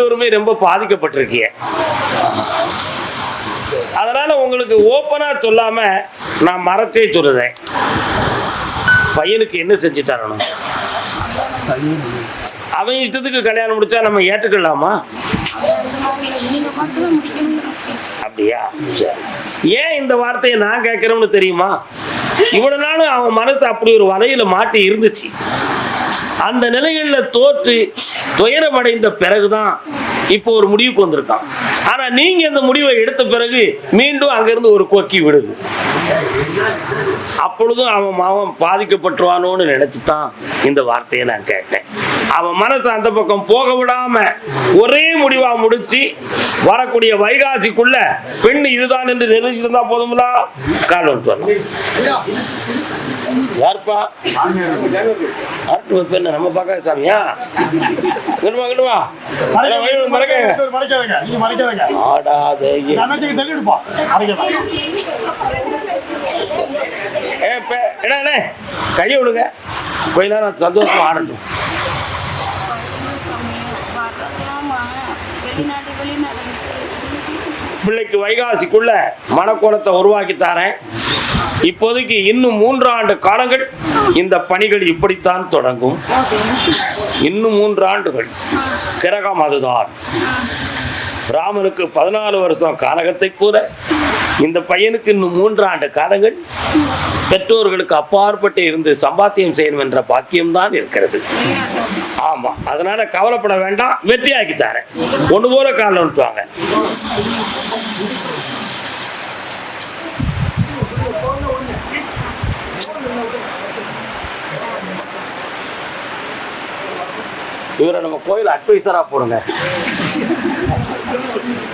ரெண்டோருமே ரொம்ப பாதிக்கப்பட்டிருக்கீங்க. அதனால உங்களுக்கு ஓப்பனா சொல்லாம நான் மரத்தே சொல்லுதேன் பையனுக்கு என்ன செஞ்சு தரணும்? அவன் இஷ்டத்துக்கு கல்யாணம் முடிச்சா நம்ம ஏற்றுக்கலாமா அப்படியா? ஏன் இந்த வார்த்தையை நான் கேட்கிறோம்னு தெரியுமா? இவ்வளவு நாளும் அவன் மனசு அப்படி ஒரு வலையில மாட்டி இருந்துச்சு. அந்த நிலைகளில் தோற்று துயரமடைந்த பிறகுதான் இப்போ ஒரு முடிவுக்கு வந்திருக்கான். ஆனா நீங்க இந்த முடிவை எடுத்த பிறகு மீண்டும் அங்கிருந்து ஒரு கொக்கி விடுது. அப்பொழுதும் அவன் மாவன் பாதிக்கப்பட்டுருவானோன்னு நினைச்சுதான் இந்த வார்த்தையை நான் கேட்டேன். அவன் மனசை அந்த பக்கம் போக விடாம ஒரே முடிவா முடிச்சு வரக்கூடிய வைகாசிக்குள்ள பெண் இதுதான் என்று நினைச்சிருந்தா போதும்ல? காலம் வந்து யாருப்பா? ஆட்டு பெண்ண நம்ம பார்க்க சாமியா? கிடுவா மறக்க மறைக்காதீங்க ஆடாத. தங்கச்சிக்கு தள்ளி விடுப்பா மறைக்காத ஏ பே என்ன அண்ணே, கையை விடுங்க. கொஞ்ச நேரம் சந்தோஷமா ஆடட்டும். பிள்ளைக்கு வைகாசிக்குள்ள மனக்கோலத்தை உருவாக்கி தரேன். இப்போதைக்கு இன்னும் மூன்று ஆண்டு காலங்கள் இந்த பணிகள் இப்படித்தான் தொடங்கும். இன்னும் மூன்று ஆண்டுகள் கிரகம் அதுதான். ராமனுக்கு பதினாலு வருஷம் கானகத்தை போல இந்த பையனுக்கு இன்னும் மூன்று ஆண்டு காலங்கள். பெற்றோர்களுக்கு அப்பாற்பட்டு இருந்து சம்பாத்தியம் செய்யணும் என்ற பாக்கியம்தான் இருக்கிறது. ஆமா அதனால கவலைப்பட வேண்டாம் வெற்றியாக்கி தரேன். ஒன்று போல காலில் விட்டுவாங்க இவரை நம்ம கோயில் அட்வைசரா போடுங்க.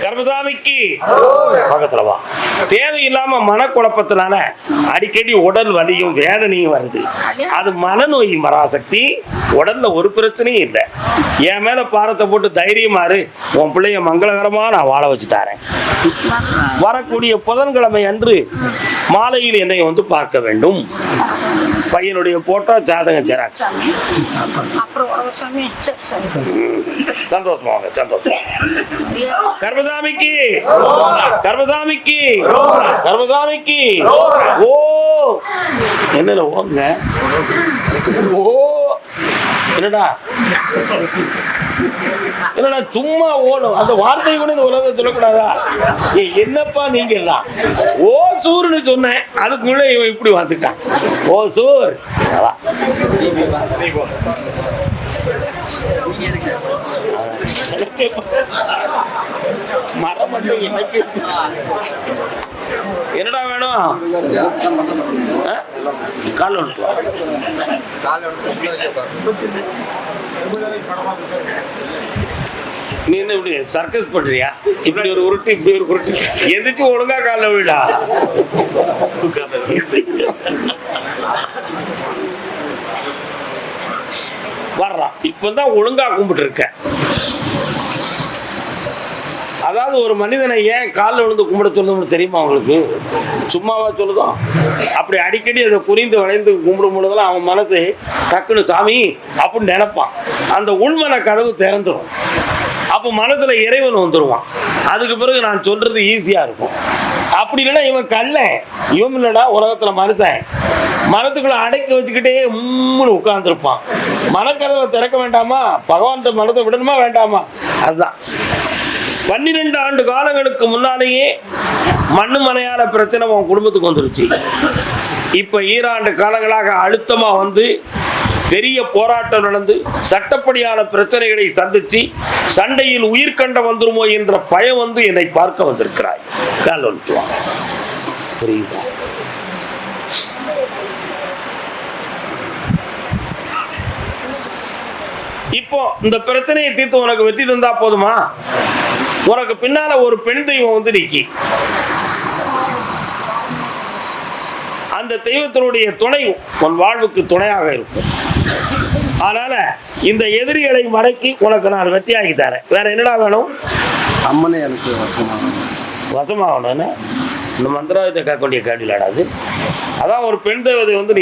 கர்மசாமிக்கு. பக்கத்துல வா. தேவையில்லாம மனக்குழப்பத்தினால அடிக்கடி உடல் வலியும் வேதனையும் வருது. அது மனநோய் மராசக்தி உடல்ல ஒரு பிரச்சனையும் இல்லை. என் மேல பாரத்தை போட்டு தைரியமாறு உன் பிள்ளைய மங்களகரமா நான் வாழ வச்சு தரேன். வரக்கூடிய புதன்கிழமை அன்று மாலையில் என்னை வந்து பார்க்க வேண்டும். பையனுடைய போட்டோ ஜாதகம் ஜெராக்ஸ். சாமி. சந்தோஷமா வாங்க சந்தோஷம். கர்மசாமிக்கு. கர்மசாமிக்கு. கர்மசாமிக்கு. ஓ. என்ன ஓங்க ஓ. என்னடா? என்னடா சும்மா ஓடும்? அந்த வார்த்தை கூட இந்த உலகத்தை சொல்லக்கூடாதா? ஏய், என்னப்பா நீங்க எல்லாம் ஓ சூர்னு சொன்னேன். அதுக்குள்ள இவன் இப்படி வந்துட்டான். ஓ சூர். மரம் மட்டும் எனக்கு என்னடா வேணும்? கால் ஒன்று. நீ என்ன இப்படி சர்க்கஸ் பண்றியா? இப்படி ஒரு உருட்டு இப்படி ஒரு உருட்டு. எதிர்த்து ஒழுங்கா கால விழா. வர்றான் இப்பதான் ஒழுங்கா கும்பிட்டு இருக்க அதாவது ஒரு மனிதனை ஏன் காலில் விழுந்து கும்பிட சொல்லணும்னு தெரியுமா அவங்களுக்கு சும்மாவா சொல்லுதோம் அப்படி அடிக்கடி அதை குறிந்து வளைந்து கும்பிடும் பொழுதெல்லாம் அவன் மனசு டக்குன்னு சாமி அப்படின்னு நினைப்பான். அந்த உள்மன கதவு திறந்துரும். அப்போ மனத்தில் இறைவன் வந்துடுவான் அதுக்கு பிறகு நான் சொல்றது ஈஸியாக இருக்கும். அப்படி இல்லைன்னா இவன் கல்லை இவன் இல்லைடா உலகத்தில் மனுஷன். மனத்துக்குள்ள அடக்கி வச்சுக்கிட்டே உம்முன்னு உட்காந்துருப்பான் மனக்கதவை திறக்க வேண்டாமா? பகவான் மனத்தை விடணுமா? வேண்டாமா? அதுதான். பன்னிரெண்டு ஆண்டு காலங்களுக்கு முன்னாலேயே மண்ணு மனையால பிரச்சனை உன் குடும்பத்துக்கு வந்துருச்சு. இப்போ ஈராண்டு காலங்களாக அழுத்தமாக வந்து பெரிய போராட்டம் நடந்து சட்டப்படியான பிரச்சனைகளை சந்தித்து சண்டையில் உயிர் கண்ட வந்துருமோ என்ற பயம் வந்து என்னை பார்க்க வந்திருக்கிறாய். கால் வந்துட்டுவாங்க புரியுதா? இப்போ இந்த பிரச்சனையை தீர்த்து உனக்கு வெற்றி தந்தா போதுமா? உனக்கு பின்னால ஒரு பெண் தெய்வம் வந்து நிக்கி. அந்த தெய்வத்தினுடைய துணை உன் வாழ்வுக்கு துணையாக இருக்கும். அதனால இந்த எதிரிகளை மடக்கி உனக்கு நான் வெற்றியாகி தரேன். வேற என்னடா வேணும்? அம்மனே எனக்கு வசமாகும் வசமாகணும்னு இந்த மந்திரவாதத்தை கேட்க வேண்டிய கேள்வியிலடா அது. அதான் ஒரு பெண் தேவதை வந்து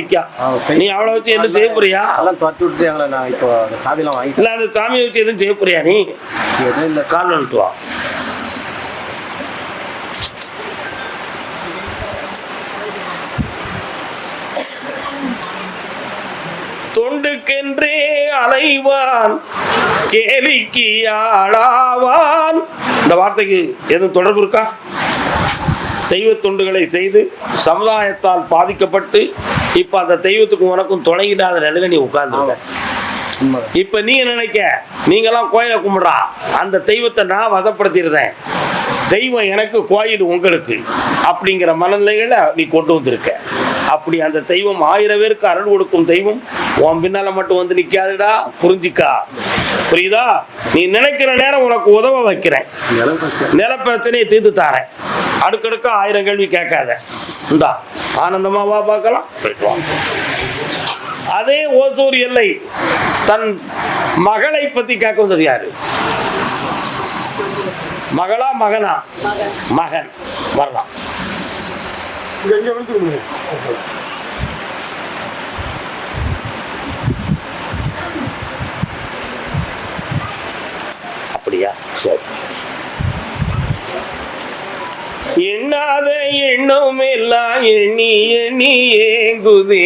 சரி. நீ அவளை வச்சு என்ன செய்ய போறியா அதெல்லாம் விட்டுட்டு எங்களை நான் இப்போ சாவிலாம் வாங்கிட்டேன். இல்ல அந்த சாமியை வச்சு எதுவும் செய்ய போறியா நீ? எதுவும் இல்லை கால் வந்துட்டு வா தொண்டுக்கென்றே அலைவான் கேலிக்கு ஆளாவான். இந்த வார்த்தைக்கு எதுவும் தொடர்பு இருக்கா? தெய்வ தொண்டுகளை செய்து சமுதாயத்தால் பாதிக்கப்பட்டு இப்ப அந்த தெய்வத்துக்கும் உனக்கும் துணையிடாத நிலையில நீ உட்கார்ந்துருக்க. இப்ப நீ நினைக்க? நீங்கெல்லாம் கோயிலை கும்பிடுறா. அந்த தெய்வத்தை நான் வதப்படுத்திடுறேன் தெய்வம் எனக்கு கோயில் உங்களுக்கு அப்படிங்கிற மனநிலைகளை நீ கொண்டு வந்திருக்க. அப்படி அந்த தெய்வம் ஆயிரம் பேருக்கு அருள் கொடுக்கும் தெய்வம் உன் பின்னால மட்டும் வந்து நிக்காதுடா புரிஞ்சிக்கா. புரியுதா? நீ நினைக்கிற நேரம் உனக்கு உதவ வைக்கிறேன். நில பிரச்சனையை தீர்த்து தாரேன். அடுக்கடுக்க ஆயிரம் கேள்வி கேட்காத. இந்தா ஆனந்தமா வா பார்க்கலாம். போயிட்டு வா அதே ஓசூர் எல்லை தன் மகளை பத்தி கேட்க வந்தது யாரு? மகளா மகனா? மகன். வரலாம் இங்க இங்க வந்து விடுங்க. அப்படியா? சரி. எண்ணாத எண்ணம் எல்லாம் எண்ணி எண்ணி ஏங்குதே.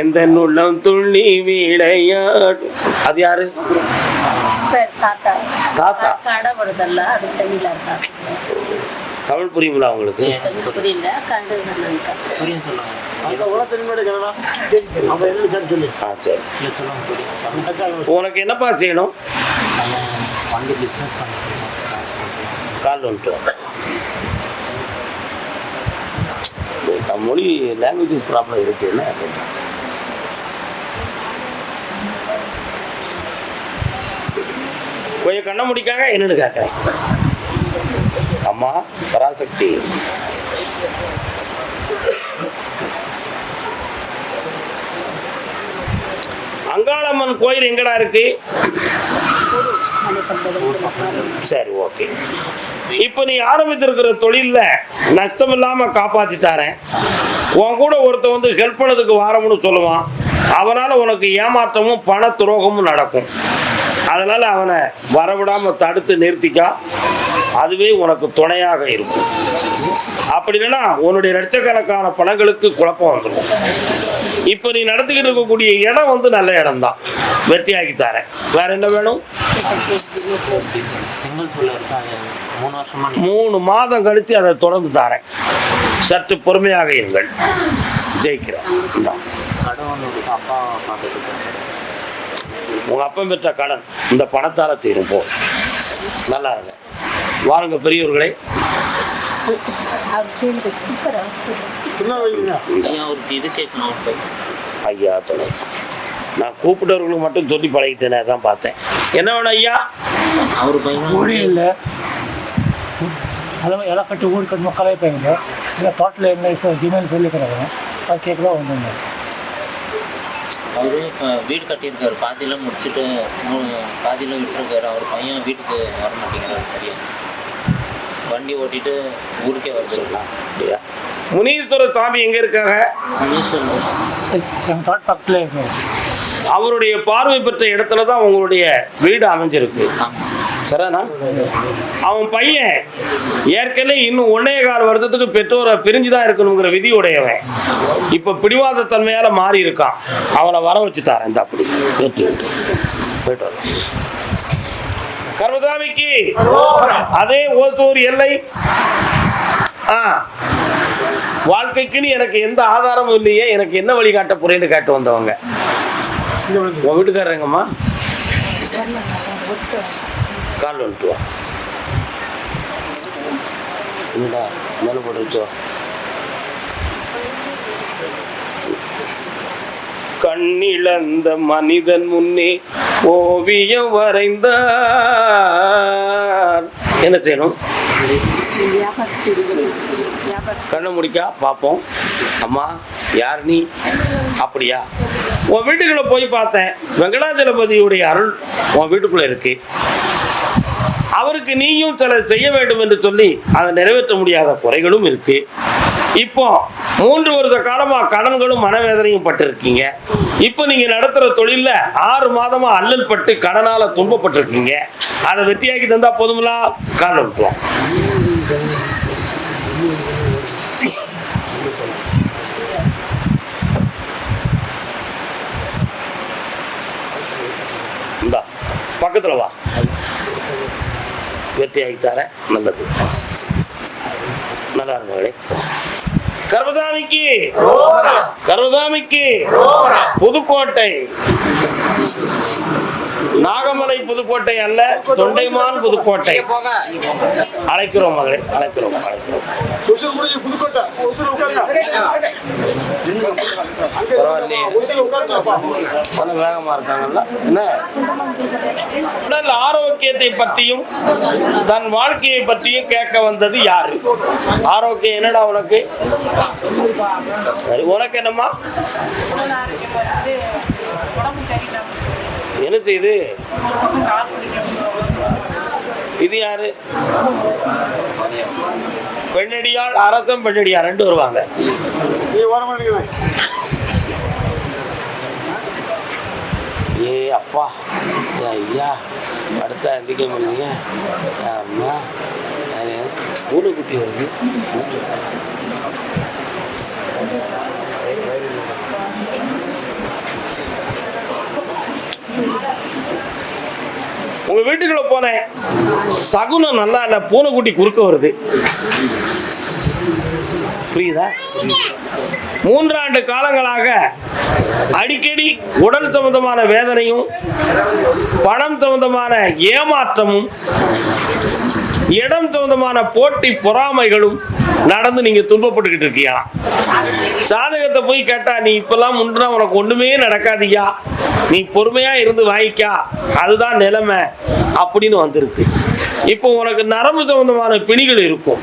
எந்த நுள்ளம் துள்ளி விளையாடு அது யாரு? சரி தாத்தா. தாத்தா? கடை வருதல்ல அது தெரியல இருக்கா தமிழ் புரியுங்களா உங்களுக்கு. உனக்கு என்னப்பா செய்யணும்? வந்து பிஸ்னஸ் பண்ணிட்டு கால் வந்துட்டு? தமிழ் மொழி லாங்குவேஜ் ப்ராப்ளம் இருக்கு என்ன? கொஞ்சம் கண்ண முடிக்காக என்னன்னு கேட்குறேன் அம்மா பராசக்தி. அங்காளம்மன் கோயில் எங்கடா இருக்கு? சரி ஓகே இப்போ நீ ஆரம்பித்திருக்கிற தொழிலில் நஷ்டம் இல்லாமல் காப்பாத்தி தரேன். உன் கூட ஒருத்தன் வந்து ஹெல்ப் பண்ணதுக்கு வாரம்னு சொல்லுவான். அவனால் உனக்கு ஏமாற்றமும் பண துரோகமும் நடக்கும். அதனால் அவனை வரவிடாமல் தடுத்து நிறுத்திக்கா. அதுவே உனக்கு துணையாக இருக்கும். அப்படி இல்லைன்னா உன்னுடைய லட்சக்கணக்கான பணங்களுக்கு குழப்பம் வந்துடும் இப்போ நீ நடத்திக்கிட்டு இருக்கக்கூடிய இடம் வந்து நல்ல இடம் தான் வெற்றியாக்கி தரேன். வேற என்ன வேணும்? மூணு மாதம் கழித்து அதை தொடர்ந்து தாரேன். சற்று பொறுமையாக இருங்கள். ஜெயிக்கிறேன். உங்கள் அப்பா பெற்ற கடன் இந்த பணத்தால தீரும் போ நல்லா இருங்க. வாருங்க பெரியவர்களே அவர் கீழே குக்கரை என்ன வைக்கிறீங்க? ஐயா தொலை நான் கூப்பிட்டவர்களுக்கு மட்டும் சொல்லி பழகிட்டேனே தான் பார்த்தேன். என்ன ஐயா? அவர் பையன் மொழி இல்லை. அதாவது எல்லாம் கட்டி ஊர் கட்டு மக்களே பையங்க இல்லை பாட்டில் என்ன ஜிமெயில் சொல்லிக்கிறாங்க. அது கேட்க தான் வந்துங்க அவரு இப்போ வீடு கட்டியிருக்காரு. பாதியில் முடிச்சுட்டு பாதியில் விட்டுருக்காரு. அவர் பையன் வீட்டுக்கு வர மாட்டேங்கிறாரு சரியா? வண்டி ஓட்டிட்டு ஊருக்கே வந்துருக்கலாம். ஐயா முனீஸ்வர சாமி எங்க இருக்காங்க? பக்கத்தில் அவருடைய பார்வை பெற்ற இடத்துல தான் உங்களுடைய வீடு அமைஞ்சிருக்கு. சரிண்ணா அவன் பையன் ஏற்கனவே இன்னும் ஒன்னே கால வருஷத்துக்கு பெற்றோரை பிரிஞ்சு தான் இருக்கணுங்கிற விதி உடையவன் இப்போ பிடிவாத தன்மையால மாறி இருக்கான் அவனை வர வச்சு தரேன் இந்த அப்படி. போயிட்டு வர கர்மசாமிக்கு. அதே ஓசூர் எல்லை. ஆ. வாழ்க்கைக்குன்னு எனக்கு எந்த ஆதாரமும் இல்லையே எனக்கு என்ன வழி காட்ட போறேன்னு கேட்டு வந்தவங்க. உன் வீட்டுக்காரங்கம்மா கால் வந்துட்டு வா என்னடா மேலே போட்டு வச்சோ கண்ணிழந்த மனிதன் முன்னே ஓவியம் வரைந்தார். என்ன செய்யணும்? கண்ணை முடிக்கா பார்ப்போம். அம்மா யார் நீ? அப்படியா? உன் வீட்டுக்குள்ள போய் பார்த்தேன். வெங்கடாஜலபதியுடைய அருள் உன் வீட்டுக்குள்ள இருக்கு. அவருக்கு நீயும் சில செய்ய வேண்டும் என்று சொல்லி அதை நிறைவேற்ற முடியாத குறைகளும் இருக்கு. இப்போ மூன்று வருஷ காலமா கடன்களும் மனவேதனையும் பட்டிருக்கீங்க. இப்போ நீங்க நடத்துற தொழிலில் ஆறு மாதமா அல்லல் பட்டு கடனால துன்பப்பட்டிருக்கீங்க. அதை வெற்றியாக்கி தந்தா போதுங்களா காலம் இந்தா பக்கத்துல வா. வெற்றியாகி தரேன். நல்லது. நல்லா இருந்தவளே கர்மசாமிக்கு. கர்மசாமிக்கு புதுக்கோட்டை. நாகமலை புதுக்கோட்டை அல்ல தொண்டைமான் புதுக்கோட்டை. அழைக்கிறோம் மகளே அழைக்கிறோம் அழைக்கிறோம். வேகமா இருக்காங்கல்ல. என்ன? உடல் ஆரோக்கியத்தை பற்றியும் தன் வாழ்க்கையை பற்றியும் கேட்க வந்தது யாரு? ஆரோக்கியம் என்னடா உனக்கு? சரி உனக்கு என்னம்மா? என்ன செய்யுது இது யாரு? பெண்ணடியாள் அரசம் பெண்ணடியார் ரெண்டு வருவாங்க ஏ அப்பா. ஐயா. அடுத்த எந்திக்க முடியுங்க அம்மா. பூனைக்குட்டி வருது உங்க வீட்டுக்குள்ள போனேன். சகுனம் நல்லா இல்ல பூனைக்குட்டி குறுக்க வருது. புரியுதா? மூன்றாண்டு காலங்களாக அடிக்கடி உடல் சம்பந்தமான வேதனையும் பணம் சம்பந்தமான ஏமாற்றமும் இடம் சம்பந்தமான போட்டி பொறாமைகளும் நடந்து நீங்க துன்பப்பட்டுக்கிட்டு இருக்கியா சாதகத்தை போய் கேட்டா நீ இப்பெல்லாம் உண்டுனா உனக்கு ஒண்ணுமே நடக்காதியா நீ பொறுமையா இருந்து வாங்கிக்கா அதுதான் நிலைமை. அப்படின்னு வந்திருக்கு. இப்போ உனக்கு நரம்பு சம்பந்தமான பிணிகள் இருக்கும்.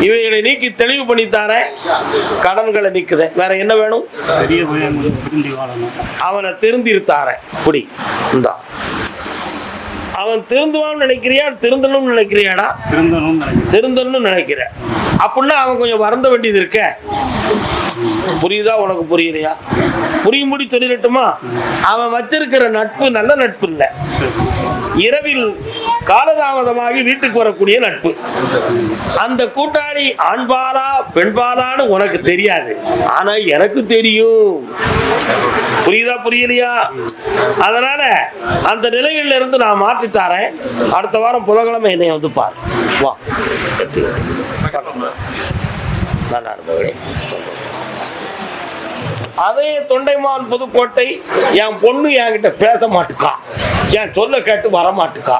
இவைகளை நீக்கி தெளிவு பண்ணி தரேன் கடன்களை நீக்குது. வேற என்ன வேணும்? அவனை திருந்திருத்தாரேன் புடி. இந்தா. அவன் திருந்துவான்னு நினைக்கிறியா? திருந்தணும்னு நினைக்கிறியாடா? திருந்தணும்னு நினைக்கிறேன். அப்படின்னா அவன் கொஞ்சம் வருந்த வேண்டியது இருக்க. புரியுதா உனக்கு புரியலையா? புரியும்படி சொல்லிடட்டுமா? அவன் வச்சிருக்கிற நட்பு நல்ல நட்பு இல்லை. இரவில் காலதாமதமாகி வீட்டுக்கு வரக்கூடிய நட்பு. அந்த கூட்டாளி ஆண்பாலா பெண்பாலான்னு உனக்கு தெரியாது. ஆனா எனக்கு தெரியும். புரியுதா புரியலையா? அதனால அந்த நிலையில இருந்து நான் மாற்றி தரேன். அடுத்த வாரம் புதன்கிழமை என்னை வந்து பாரு. வா. நல்லா இருந்தவளே அதே தொண்டைமான் புதுக்கோட்டை என் பொண்ணு என்கிட்ட பேச மாட்டுக்கா. என் சொல்ல கேட்டு வர மாட்டுக்கா.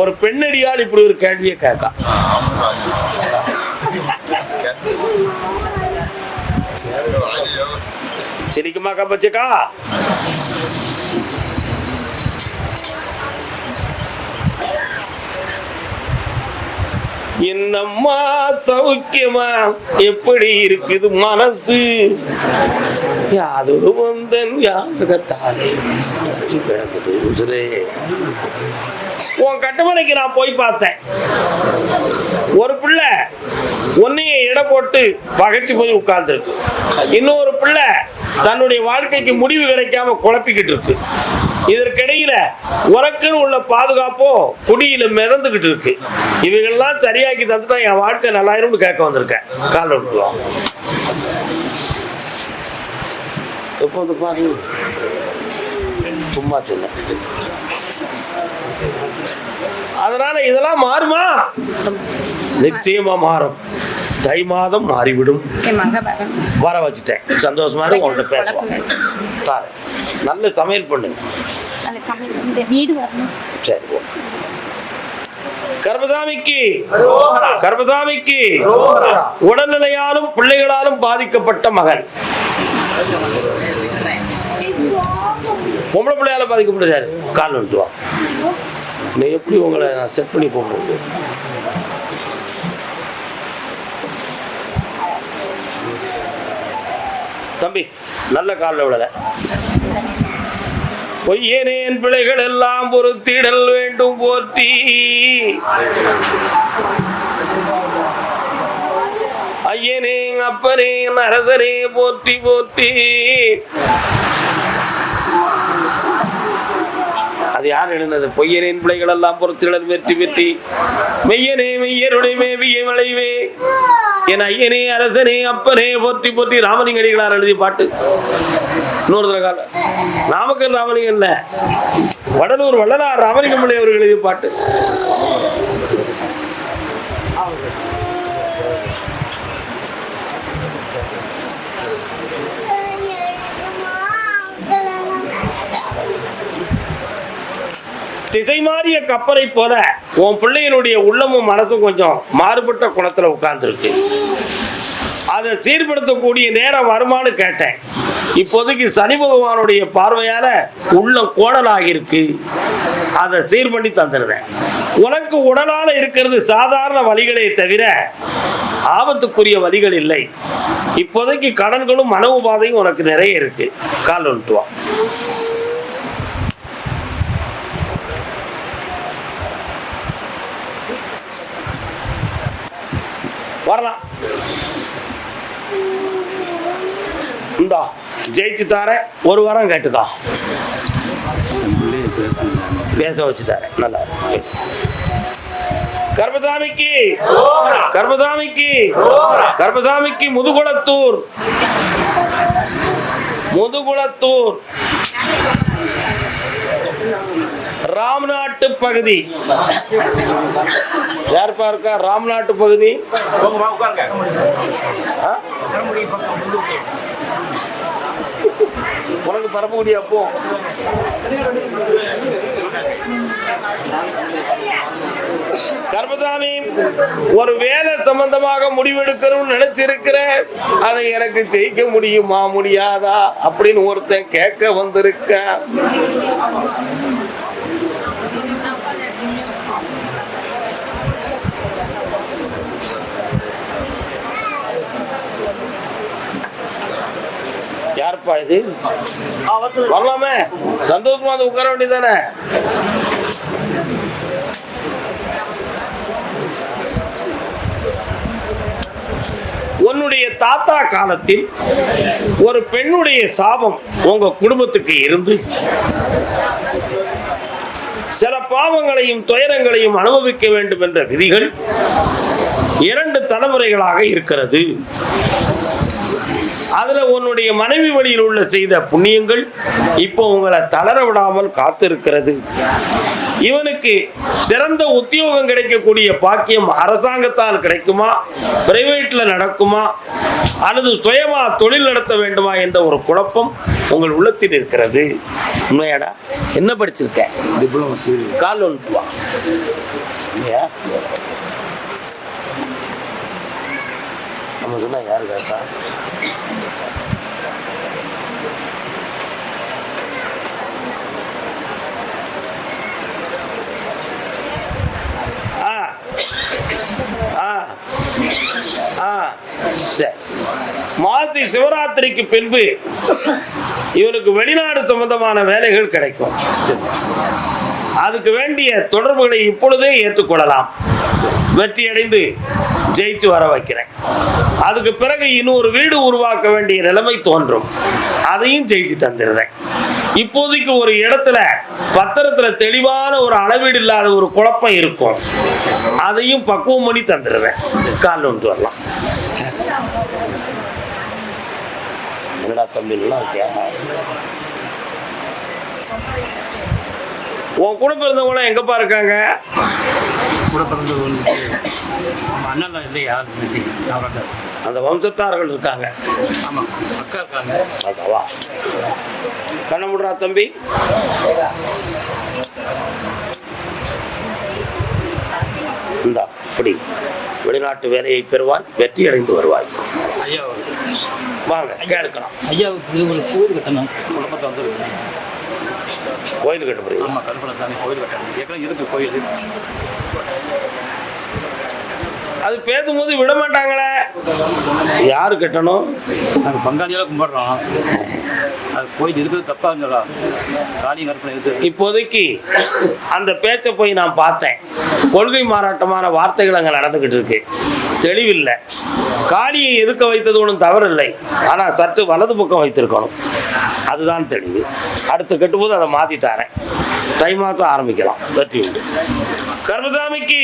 ஒரு பெண்ணடியால் இப்படி ஒரு கேள்வியை கேட்கா. சிரிக்குமா கப்பச்சிக்கா என்னம்மா சௌக்கியமா? எப்படி இருக்குது மனசு? யாது வந்தன் யாதகத்தாலே கிடக்குது உசுரே. உன் கட்டுமனைக்கு நான் போய் பார்த்தேன். ஒரு பிள்ளை ஒன்னையே இடம் போட்டு பகைச்சு போய் உட்கார்ந்துருக்கு. இன்னொரு பிள்ளை தன்னுடைய வாழ்க்கைக்கு முடிவு கிடைக்காம குழப்பிக்கிட்டு இருக்கு. இதற்கிடையில உனக்குன்னு உள்ள பாதுகாப்போ குடியில மிதந்துகிட்டு இருக்கு. இவைகள்லாம் சரியாக்கி தந்துட்டா என் வாழ்க்கை நல்லாயிரும்னு கேட்க வந்திருக்கேன். கால் விட்டுருவோம் எப்போது பாருங்க சும்மா சொன்னேன். அதனால இதெல்லாம் மாறுமா? நிச்சயமா மாறும். தை மாதம் மாறிவிடும் வர வச்சுட்டேன். சந்தோஷமா உங்கள்கிட்ட பேசுவோம். தாரேன். நல்ல சமையல் பண்ணுங்க சரி ஓ. கர்மசாமிக்கு கர்மசாமிக்கு உடல்நிலையாலும் பிள்ளைகளாலும் பாதிக்கப்பட்ட மகன். பொம்பளை பிள்ளையால பாதிக்கப்பட்டதாரு கால் வந்துட்டு நீ எப்படி உங்களை நான் செட் பண்ணி போகிறது தம்பி நல்ல காலில் விழல. பொய்யனேன் பிழைகள் எல்லாம் பொறுத்திடல் வேண்டும் போற்றி. ஐயனே அப்பனே அரசனே போற்றி போற்றி. அது யார் எழுந்தது பொய்யனின் பிள்ளைகள் எல்லாம் பொறுத்திடல் வெற்றி வெற்றி. மெய்யனே மெய்யருடைய மேவிய விளைவே என் ஐயனே அரசனே அப்பனே போற்றி போற்றி ராமலிங்க அடிகளார் எழுதிய பாட்டு. இன்னொரு தடவை கால நாமக்கல் ராமலிங்கம் இல்ல வடலூர் வள்ளலார் ராமலிங்கம் பிள்ளை அவர்கள் எழுதிய பாட்டு. திசை மாறிய கப்பலை போல உன் பிள்ளையினுடைய உள்ளமும் மனசும் கொஞ்சம் மாறுபட்ட குணத்துல உட்கார்ந்துருக்கு. அதை சீர்படுத்தக்கூடிய நேரம் வருமானு கேட்டேன். இப்போதைக்கு சனி பகவானுடைய பார்வையால உள்ளம் கோணலாகி இருக்கு அதை சீர் பண்ணி தந்துடுறேன் உனக்கு உடலால இருக்கிறது சாதாரண வழிகளை தவிர ஆபத்துக்குரிய வழிகள் இல்லை. இப்போதைக்கு கடன்களும் மன உபாதையும் உனக்கு நிறைய இருக்கு. கால் வந்துட்டு வரலாம். இந்தா ஜெயிச்சு தரேன் ஒரு வாரம் கேட்டுக்கா. பேச வச்சு தரேன் நல்லா கர்பதாமிக்கு கர்பதாமிக்கு கர்பதாமிக்கு முதுகுளத்தூர். முதுகுளத்தூர். ராம்நாட்டு பகுதி. யாருப்பா இருக்கா ராம்நாட்டு பகுதி. ஆ? உனக்கு பரப்பக்கூடிய அப்போ கர்மசாமி ஒரு வேலை சம்பந்தமாக முடிவெடுக்கணும்னு நினைச்சிருக்கிறேன். அதை எனக்கு ஜெயிக்க முடியுமா முடியாதா? அப்படின்னு ஒருத்தன் கேட்க வந்திருக்க யாருப்பா இது? வரலாமே. சந்தோஷமா வந்து உட்கார வேண்டியதானே உன்னுடைய தாத்தா காலத்தில் ஒரு பெண்ணுடைய சாபம் உங்க குடும்பத்துக்கு இருந்து. சில பாவங்களையும் துயரங்களையும் அனுபவிக்க வேண்டும் என்ற விதிகள் இரண்டு தலைமுறைகளாக இருக்கிறது. அதுல உன்னுடைய மனைவி வழியில் உள்ள செய்த புண்ணியங்கள் இப்போ உங்களை தளர விடாமல் காத்திருக்கிறது. இவனுக்கு சிறந்த உத்தியோகம் கிடைக்கக்கூடிய பாக்கியம் அரசாங்கத்தால் கிடைக்குமா? பிரைவேட்ல நடக்குமா? அல்லது சுயமா தொழில் நடத்த வேண்டுமா என்ற ஒரு குழப்பம் உங்கள் உள்ளத்தில் இருக்கிறது. உண்மையாடா? என்ன படிச்சிருக்க? டிப்ளமோ கால் ஒன்று வா. இல்லையா நம்ம சொன்னா யாரு கேட்டா? மாசி சிவராத்திரிக்கு பின்பு இவனுக்கு வெளிநாடு சம்பந்தமான வேலைகள் கிடைக்கும். அதுக்கு வேண்டிய தொடர்புகளை இப்பொழுதே ஏற்றுக்கொள்ளலாம். வெற்றி அடைந்து ஜெயித்து வர வைக்கிறேன். அதுக்கு பிறகு இன்னொரு வீடு உருவாக்க வேண்டிய நிலைமை தோன்றும். அதையும் ஜெயித்து தந்துடுறேன். இப்போதைக்கு ஒரு இடத்துல பத்திரத்துல தெளிவான ஒரு அளவீடு இல்லாத ஒரு குழப்பம் இருக்கும். அதையும் பக்குவம் பண்ணி தந்துடுறேன் கால் வந்து வரலாம். என்னடா தம்பி நல்லா இருக்கியா? உன் கூட பிறந்தவங்களாம் எங்கப்பா இருக்காங்க? கூட நம்ம அண்ணன் இல்லையா? அவரோட அந்த வம்சத்தார்கள் இருக்காங்க. ஆமாம் அக்கா இருக்காங்க. அதாவா? கண்ண முடுறா தம்பி. இந்தா இப்படி வெளிநாட்டு வேலையை பெறுவாய் வெற்றி அடைந்து வருவாய். ஐயா வாங்க கேளுக்கலாம். ஐயாவுக்கு ஒரு கோயில் கட்டணும். குடும்பத்தை வந்துருக்கு கோயில் கட்ட முடியும். ஆமாம் கருப்பணசாமி கோயில் கட்டணும் ஏற்கனவே இருக்கு கோயில். அது பேசும்போது விட மாட்டாங்களே. யாரு கட்டணும்? நாங்கள் பங்காளியாக கும்பிட்றோம். அது கோயில் இருக்கிறது தப்பா இருந்தோடா காளி கற்பனை இருக்குது இப்போதைக்கு அந்த பேச்சை போய் நான் பார்த்தேன். கொள்கை மாறாட்டமான வார்த்தைகள் அங்கே நடந்துக்கிட்டு இருக்கு. தெளிவில்லை. காளியை எதுக்க வைத்தது ஒன்றும் தவறில்லை. ஆனால் சற்று வலது பக்கம் வைத்திருக்கணும். அதுதான் தெளிவு. அடுத்து கட்டும்போது அதை மாற்றி தரேன். தை மாதம் ஆரம்பிக்கலாம். வெற்றி உண்டு. கர்மதாமிக்கு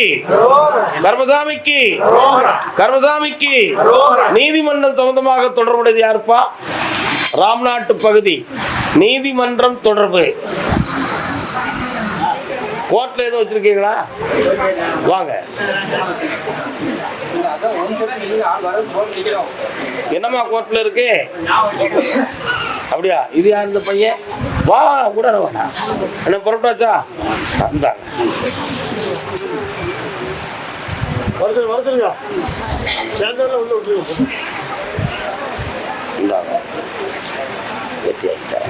கர்மதாமிக்கு கர்மதாமிக்கு நீதிமன்றம் சம்பந்தமாக தொடர்புடையது யாருப்பா? ராம்நாட்டு பகுதி. நீதிமன்றம் தொடர்பு. கோர்ட்ல எதுவும் வச்சிருக்கீங்களா? வாங்க. என்னம்மா கோர்ட்ல இருக்கு? அப்படியா? இது யார் இந்த பையன்? வா கூட வாடா என்ன உள்ள விட்டுருங்க இந்தாங்க வெற்றி ஆகிட்டார்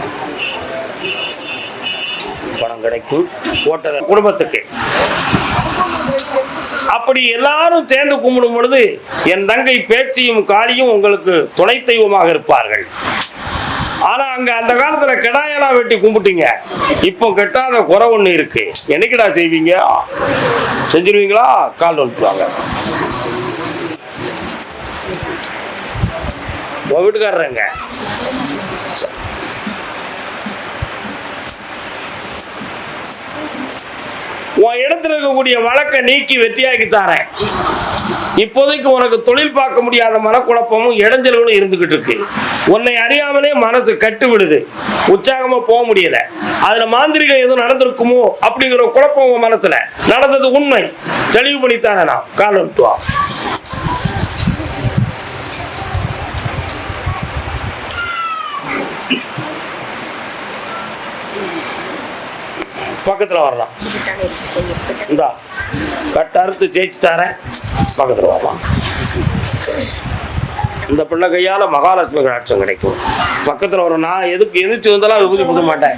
பணம் கிடைக்கும். ஓட்டர் குடும்பத்துக்கு. அப்படி எல்லாரும் சேர்ந்து கும்பிடும் பொழுது என் தங்கை பேச்சியும் காளியும் உங்களுக்கு துணை தெய்வமாக இருப்பார்கள். ஆனா அங்க அந்த காலத்துல கிடாயெல்லாம் வெட்டி கும்பிட்டீங்க. இப்போ கெட்டாத குறை ஒண்ணு இருக்கு. என்னைக்குடா செய்வீங்க? செஞ்சிருவீங்களா? கால் வந்துருவாங்க உன் வீட்டுக்காரங்க உன் இடத்துல இருக்கக்கூடிய வழக்கை நீக்கி வெற்றியாக்கி தாரேன். இப்போதைக்கு உனக்கு தொழில் பார்க்க முடியாத மனக்குழப்பமும் இடைஞ்சல்களும் இருந்துகிட்டு இருக்கு. உன்னை அறியாமலே மனசு கட்டு விடுது உற்சாகமா போக முடியல. அதுல மாந்திரிகம் எதுவும் நடந்திருக்குமோ அப்படிங்கிற குழப்பம் உங்க மனசுல நடந்தது உண்மை. தெளிவு பண்ணித்தானே நான். கால் பக்கத்தில் பக்கத்துல வரலாம் இந்தா. கட்ட அறுத்து ஜெயிச்சு தரேன் பக்கத்தில் வரலாம் இந்த பிள்ளை கையால் மகாலட்சுமி கடாட்சம் கிடைக்கும். பக்கத்தில் வரும் நான் எதுக்கு எதிர்த்து வந்தாலும் விபூதி கொடுக்க மாட்டேன்.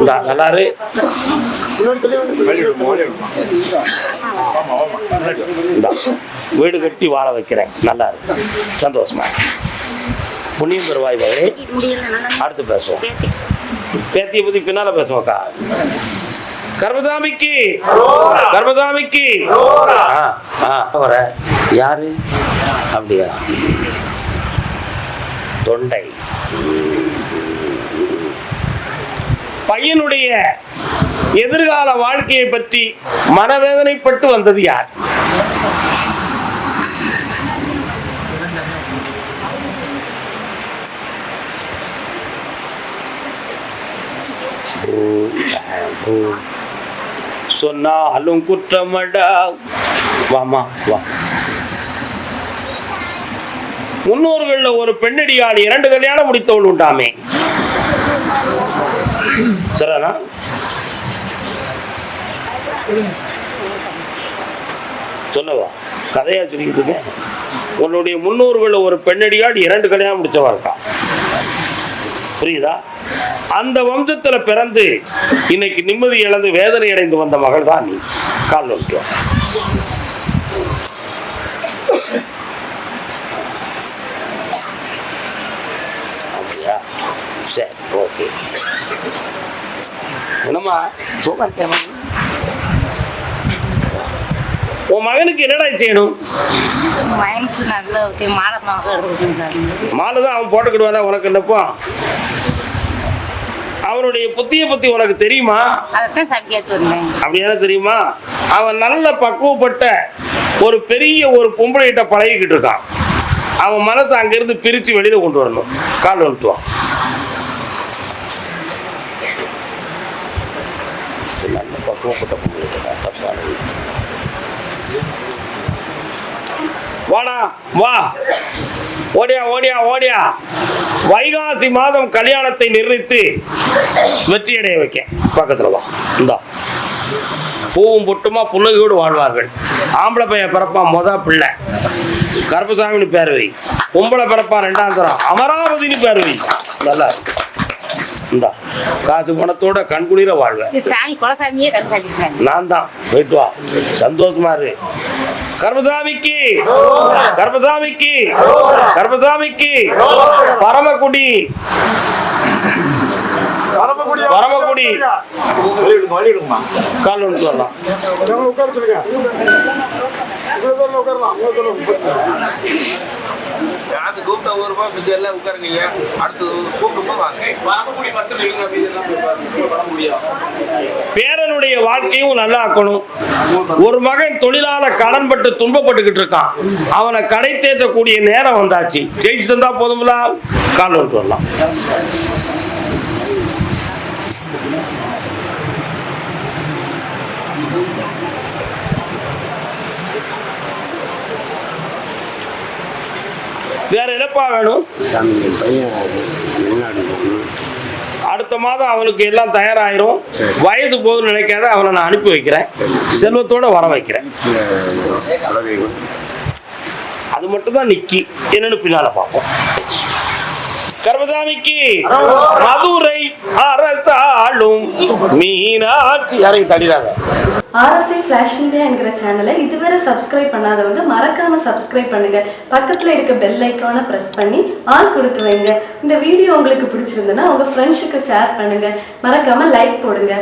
இந்தா நல்லாரு வீடு கட்டி வாழ வைக்கிறேன். நல்லா இருக்கு சந்தோஷமா புண்ணியம் பெறுவாய் அடுத்து பேசுவோம். பேத்தியை பற்றி பின்னால் பேசுவோம்க்கா கர்மதாமிக்கு. கர்மதாமிக்கு. வர யாரு? அப்படியா? தொண்டை. பையனுடைய எதிர்கால வாழ்க்கையை பற்றி மனவேதனைப்பட்டு வந்தது யார்? சொன்னாலும் குற்றமடா. வாமா வா. முன்னோர்கள்ல ஒரு பெண்ணடியால் இரண்டு கல்யாணம் முடித்தவள் உண்டாமே. சரிண்ணா சொல்லவா? கதையா சொல்லிக்கிட்டு இருக்கேன். உன்னுடைய முன்னோர்கள் ஒரு பெண்ணடியால் இரண்டு கல்யாணம் முடிச்சவா இருக்கா? புரியுதா? அந்த வம்சத்துல பிறந்து இன்னைக்கு நிம்மதி இழந்து வேதனை அடைந்து வந்த மகள் தான் நீ. கால் நோக்கியோ அப்படியா? சரி ஓகே. என்னம்மா சும்மா இருக்கேன் உன் மகனுக்கு என்னடா செய்யணும்? மாலை தான் அவன் போட்டுக்கிடுவானா? உனக்கு என்னப்பா? அவனுடைய புத்திய பத்தி உனக்கு தெரியுமா? அப்படியான தெரியுமா? அவன் நல்ல பக்குவப்பட்ட ஒரு பெரிய ஒரு பொம்பளைகிட்ட பழகிக்கிட்டு இருக்கான். அவன் மனசை அங்கிருந்து பிரிச்சு வெளியில கொண்டு வரணும். கால் வந்துட்டுவான் நல்ல பக்குவப்பட்ட பொம்பளைகிட்ட வாடா வா. ஓடியா ஓடியா ஓடியா. வைகாசி மாதம் கல்யாணத்தை நிர்ணயித்து வெற்றியடைய வைக்க. பக்கத்துல வா. இந்தா. பூவும் பொட்டுமா புன்னகையோடு வாழ்வார்கள். ஆம்பளை பையன் பிறப்பான் மொத பிள்ளை. கருப்பசாமின்னு பேர் வை. பொம்பளை பிறப்பான் ரெண்டாம் தரம். அமராவதினு பேர் வை. நல்லா இருக்கு. இந்தா. காசு பணத்தோட கண்குளிர வாழ்வேன் நான் தான் போயிட்டு வா. சந்தோஷமா இரு. கர்மசாமிக்கு கர்மசாமிக்கு கர்மசாமிக்கு பரமக்குடி பரமக்குடி கால் ஒன்று சொல்லலாம். யாருக்கு கூப்பிட்ட ஒரு மிச்சம் எல்லாம் உட்காருங்க. ஐயா அடுத்து கூப்பிடும்போது வாங்க. பேரனுடைய வாழ்க்கையும் நல்லா ஆக்கணும். ஒரு மகன் தொழிலால கடன்பட்டு துன்பப்பட்டுக்கிட்டு இருக்கான். அவனை கடை தேற்றக்கூடிய நேரம் வந்தாச்சு. ஜெயிச்சு தந்தா போதும்ல? கால் வரலாம். வேற என்னப்பா வேணும்? அடுத்த மாதம் அவனுக்கு எல்லாம் தயாராயிரும். வயது போதும்னு நினைக்காத அவனை நான் அனுப்பி வைக்கிறேன். செல்வத்தோட வர வைக்கிறேன். அது மட்டும் தான் நிக்கி. என்னன்னு பின்னால பார்ப்போம். கர்மசாமிக்கு மதுரை அரசாளும். மீனாட்சி யாரை தடிதாங்க ஆர்எஸ்ஐ ஃப்ளாஷ் இந்தியா என்கிற சேனலை இதுவரை சப்ஸ்கிரைப் பண்ணாதவங்க மறக்காம சப்ஸ்கிரைப் பண்ணுங்க. பக்கத்துல இருக்க பெல் ஐக்கானை பிரஸ் பண்ணி ஆள் கொடுத்து வைங்க. இந்த வீடியோ உங்களுக்கு பிடிச்சிருந்ததுன்னா உங்க ஃப்ரெண்ட்ஸுக்கு ஷேர் பண்ணுங்க. மறக்காம லைக் போடுங்க.